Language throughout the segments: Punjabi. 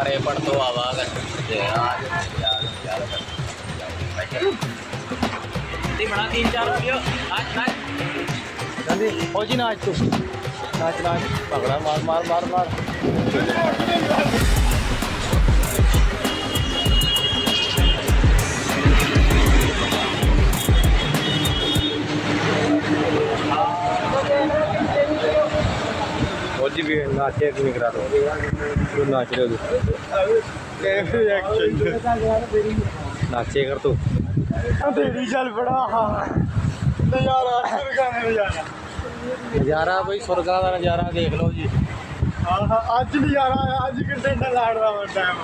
ਪੜ ਤੋਂ ਆਵਾਂਗੇ ਤੇ ਆ ਦੀ ਬਣਾ ਤਿੰਨ ਚਾਰ ਵੀਡੀਓ ਅੱਜ ਨਾਚ ਕਹਿੰਦੇ ਫੌਜੀ ਨਾਚ ਤੂੰ। ਨਾਚ ਨਾਚ। ਫੌਜੀ ਵੀ ਨਾਚੇ ਨਹੀਂ ਕਰਾ ਦੋ ਤੂੰ ਨਾਚ ਰਿਹਾ ਤੂੰ। ਨਾਚੇ ਕਰ ਤੂੰ। ਤੇਰੀ ਚੱਲ ਬੜਾ ਹਾਂ ਨਜ਼ਾਰਾ ਸੁਰਗਾਂ ਦਾ ਨਜ਼ਾਰਾ ਨਜ਼ਾਰਾ ਬਈ ਸੁਰਗਾਂ ਦਾ ਨਜ਼ਾਰਾ ਦੇਖ ਲਓ ਜੀ। ਅੱਜ ਨਜ਼ਾਰਾ ਆਇਆ ਅੱਜ ਕਿੰਨੇ ਦਾ ਲਾੜਦਾ ਵਾ ਟਾਈਮ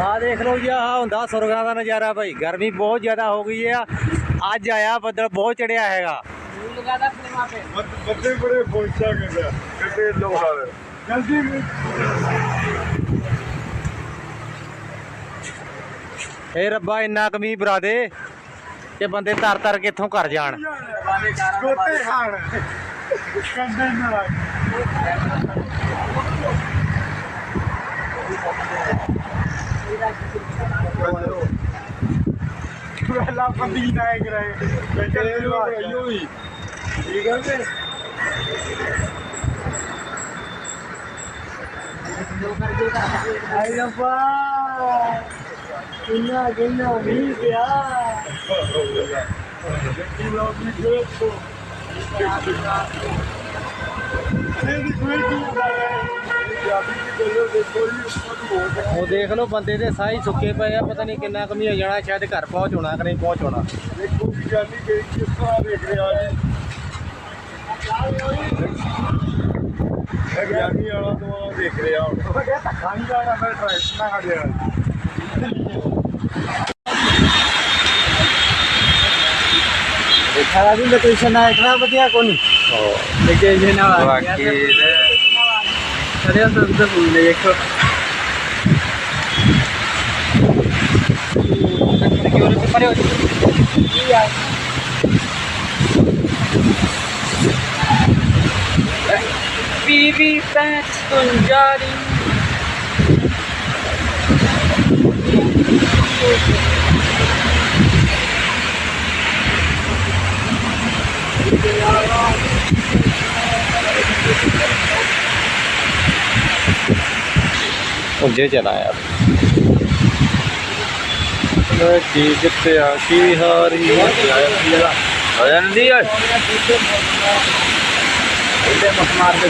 ਆ ਦੇਖ ਲਓ ਜੀ ਆਹ ਹੁੰਦਾ ਸੁਰਗਾਂ ਦਾ ਨਜ਼ਾਰਾ ਭਾਈ ਗਰਮੀ ਬਹੁਤ ਜ਼ਿਆਦਾ ਹੋ ਗਈ ਆ। ਅੱਜ ਆਇਆ ਬੱਦਲ ਬਹੁਤ ਚੜਿਆ ਹੈਗਾ। ਬੱਦੇ ਬੜੇ ਪਹੁੰਚਾ ਕਹਿੰਦਾ ਕਿਤੇ ਲੋਹਾ ਦੇ। ਜਲਦੀ ਵੀ ਏ ਰੱਬਾ ਇੰਨਾ ਕਮੀ ਬਰਾ ਦੇ ਕਿ ਬੰਦੇ ਤਰ ਤਰ ਕੇ ਇੱਥੋਂ ਘਰ ਜਾਣ। ਗੋਤੇ ਖਾਣ ਕੰਡੇ ਨਾਲ ਪਹਿਲਾ ਬੰਦੀ ਨਾ ਕਰਾਏ। ਬੇਚਾਰੇ ਨੂੰ ਆਈਓ ਵੀ ਠੀਕ ਹੈ ਤੇ ਆਈ ਰੱਬਾ। ਇੰਨਾ ਗਿੰਨਾ ਨਹੀਂ ਪਿਆ। ਜੱਟੀ ਲੋਕ ਵੀ ਦੇਖੋ। ਇਹਦੀ ਕੋਈ ਕੀ ਹੁੰਦਾ ਹੈ ਪੰਜਾਬੀ ਦੀ ਗੱਲੋਂ ਦੇਖੋ ਜੀ ਉੱਪਰ ਹੋ ਗਿਆ ਉਹ ਦੇਖ ਲਓ ਬੰਦੇ ਦੇ ਸਾਹ ਹੀ ਸੁੱਕੇ ਪਏ ਆ ਪਤਾ ਨਹੀਂ ਕਿੰਨਾ ਕਮੀ ਹੋ ਜਾਣਾ ਸ਼ਾਇਦ ਘਰ ਪਹੁੰਚ ਹੋਣਾ ਕਿ ਨਹੀਂ ਪਹੁੰਚ ਹੋਣਾ ਦੇਖੋ ਜੀ ਜਾਨੀ ਕਿ ਕਿਸ ਤਰ੍ਹਾਂ ਦੇਖ ਰਿਹਾ ਜੀ। ਇਹ ਗਿਆਨੀ ਵਾਲਾ ਤੋਂ ਦੇਖ ਰਿਹਾ ਹੁਣ। ਕਹਿੰਦਾ ਧੱਕਾ ਨਹੀਂ ਜਾਣਾ ਮੈਂ ਟ੍ਰੈਫਿਕ ਨਾ ਖੜਿਆ ਦੇਖਾ ਵੀ ਲੋਕੇਸ਼ਨ ਆ ਇਤਨਾ ਵਧੀਆ ਕੋਨੀ ਲੋਕੇਸ਼ਨ ਆ ਬਾਕੀ ਕਰਿਆ ਤਾਂ ਉਧਰ ਭੁੱਲ ਦੇਖੋ ਬੀਬੀ ਪੈਂਚ ਤੁੰਜਾਰੀ ਉੱਜੇ ਚਲਾ ਯਾਰ ਕੀ ਕਿੱਥੇ ਆ ਕੀ ਹਾਰੀ ਹੋ ਜਾਂਦੀ ਓਏ। ਇਹਦੇ ਮਤ ਮਾਰ ਦੇ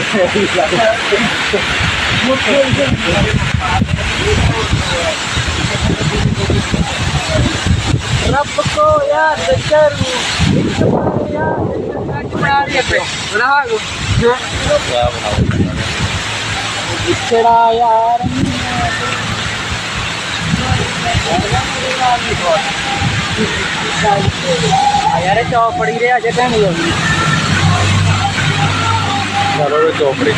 ਰੱਬ ਕੋ ਯਾਦ ਕਰੂ। ਯਾਦ ਬਣਾ ਰਹੀ ਗੋ ਵਿਛੜਾ ਯਾਰ ਆ ਯਾਰ ਚੌਪੜੀ ਰੇ ਅਜੇ ਤਾਂ ਨਹੀਂ ਹੋਈ ਚਲੋ ਚੌਪੜੀ।